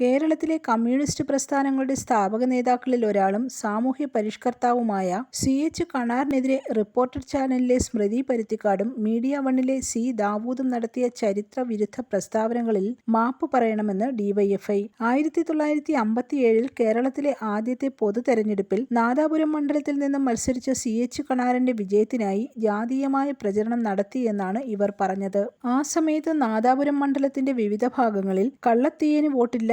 കേരളത്തിലെ കമ്മ്യൂണിസ്റ്റ് പ്രസ്ഥാനങ്ങളുടെ സ്ഥാപക നേതാക്കളിൽ ഒരാളും സാമൂഹ്യ പരിഷ്കർത്താവുമായ സി എച്ച് കണാറിനെതിരെ റിപ്പോർട്ടർ ചാനലിലെ സ്മൃതി പരുത്തിക്കാടും മീഡിയ വണ്ണിലെ സി ദാവൂദും നടത്തിയ ചരിത്ര വിരുദ്ധ പ്രസ്താവനകളിൽ മാപ്പ് പറയണമെന്ന് ഡിവൈഎഫ്ഐ. ആയിരത്തി തൊള്ളായിരത്തി അമ്പത്തിയേഴിൽ കേരളത്തിലെ ആദ്യത്തെ പൊതു തെരഞ്ഞെടുപ്പിൽ നാദാപുരം മണ്ഡലത്തിൽ നിന്നും മത്സരിച്ച സി എച്ച് കണാറിന്റെ വിജയത്തിനായി ജാതീയമായ പ്രചരണം നടത്തിയെന്നാണ് ഇവർ പറഞ്ഞത്. ആ സമയത്ത് നാദാപുരം മണ്ഡലത്തിന്റെ വിവിധ ഭാഗങ്ങളിൽ കള്ളത്തീയന് വോട്ടില്ല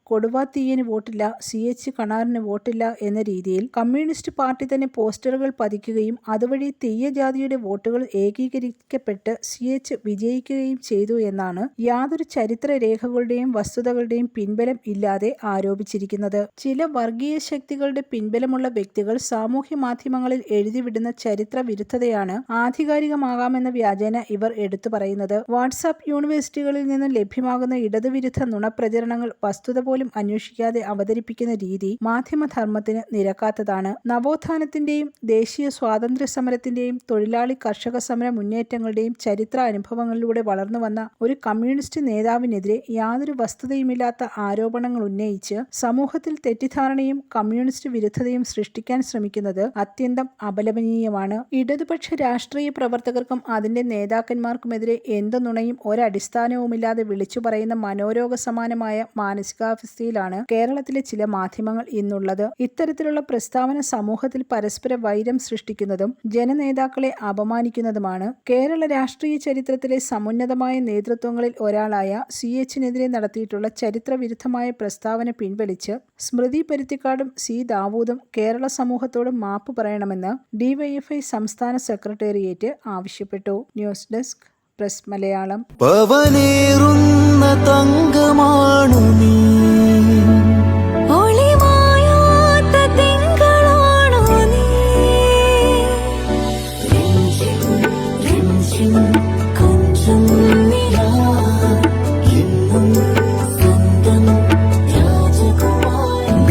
കൊടുവാത്തീയന് വോട്ടില്ല സി എച്ച് കണാറിന് വോട്ടില്ല എന്ന രീതിയിൽ കമ്മ്യൂണിസ്റ്റ് പാർട്ടി തന്നെ പോസ്റ്ററുകൾ പതിക്കുകയും അതുവഴി തെയ്യ ജാതിയുടെ വോട്ടുകൾ ഏകീകരിക്കപ്പെട്ട് സി എച്ച് വിജയിക്കുകയും ചെയ്തു എന്നാണ് യാതൊരു ചരിത്ര രേഖകളുടെയും വസ്തുതകളുടെയും പിൻബലം ഇല്ലാതെ ആരോപിച്ചിരിക്കുന്നത്. ചില വർഗീയ ശക്തികളുടെ പിൻബലമുള്ള വ്യക്തികൾ സാമൂഹ്യ മാധ്യമങ്ങളിൽ എഴുതിവിടുന്ന ചരിത്ര വിരുദ്ധതയാണ് ആധികാരികമാകാമെന്ന വ്യാജേന ഇവർ എടുത്തു പറയുന്നത്. വാട്സാപ്പ് യൂണിവേഴ്സിറ്റികളിൽ നിന്നും ലഭ്യമാകുന്ന ഇടതുവിരുദ്ധ നുണപ്രചരണങ്ങൾ വസ്തുത പോലും അന്വേഷിക്കാതെ അവതരിപ്പിക്കുന്ന രീതി മാധ്യമധർമ്മത്തിന് നിരക്കാത്തതാണ്. നവോത്ഥാനത്തിന്റെയും ദേശീയ സ്വാതന്ത്ര്യ സമരത്തിന്റെയും തൊഴിലാളി കർഷക സമര മുന്നേറ്റങ്ങളുടെയും ചരിത്ര അനുഭവങ്ങളിലൂടെ വളർന്നു വന്ന ഒരു കമ്മ്യൂണിസ്റ്റ് നേതാവിനെതിരെ യാതൊരു വസ്തുതയുമില്ലാത്ത ആരോപണങ്ങൾ ഉന്നയിച്ച് സമൂഹത്തിൽ തെറ്റിദ്ധാരണയും കമ്മ്യൂണിസ്റ്റ് വിരുദ്ധതയും സൃഷ്ടിക്കാൻ ശ്രമിക്കുന്നത് അത്യന്തം അപലപനീയമാണ്. ഇടതുപക്ഷ രാഷ്ട്രീയ പ്രവർത്തകർക്കും അതിന്റെ നേതാക്കന്മാർക്കുമെതിരെ എന്ത് നുണയും ഒരടിസ്ഥാനവുമില്ലാതെ വിളിച്ചു പറയുന്ന മനോരോഗ സമാനമായ മനോരോഗസമാനമായ മാനസികാവസ്ഥയിലാണ് കേരളത്തിലെ ചില മാധ്യമങ്ങൾ ഇന്നുള്ളത്. ഇത്തരത്തിലുള്ള പ്രസ്താവന സമൂഹത്തിൽ പരസ്പര വൈരം സൃഷ്ടിക്കുന്നതും ജനനേതാക്കളെ അപമാനിക്കുന്നതുമാണ്. കേരള രാഷ്ട്രീയ ചരിത്രത്തിലെ സമുന്നതമായ നേതൃത്വങ്ങളിൽ ഒരാളായ സി എച്ചിനെതിരെ നടത്തിയിട്ടുള്ള ചരിത്രവിരുദ്ധമായ പ്രസ്താവന പിൻവലിച്ച് സ്മൃതി പരുത്തിക്കാടും സി ദാവൂദും കേരള സമൂഹത്തോട് മാപ്പ് പറയണമെന്ന് ഡിവൈഎഫ്ഐ സംസ്ഥാന സെക്രട്ടേറിയറ്റ് ആവശ്യപ്പെട്ടു. ന്യൂസ് ഡെസ്ക് പ്രസ് മലയാളം പവനേറുന്ന തങ്കമാണു നീ രാജകുമാരി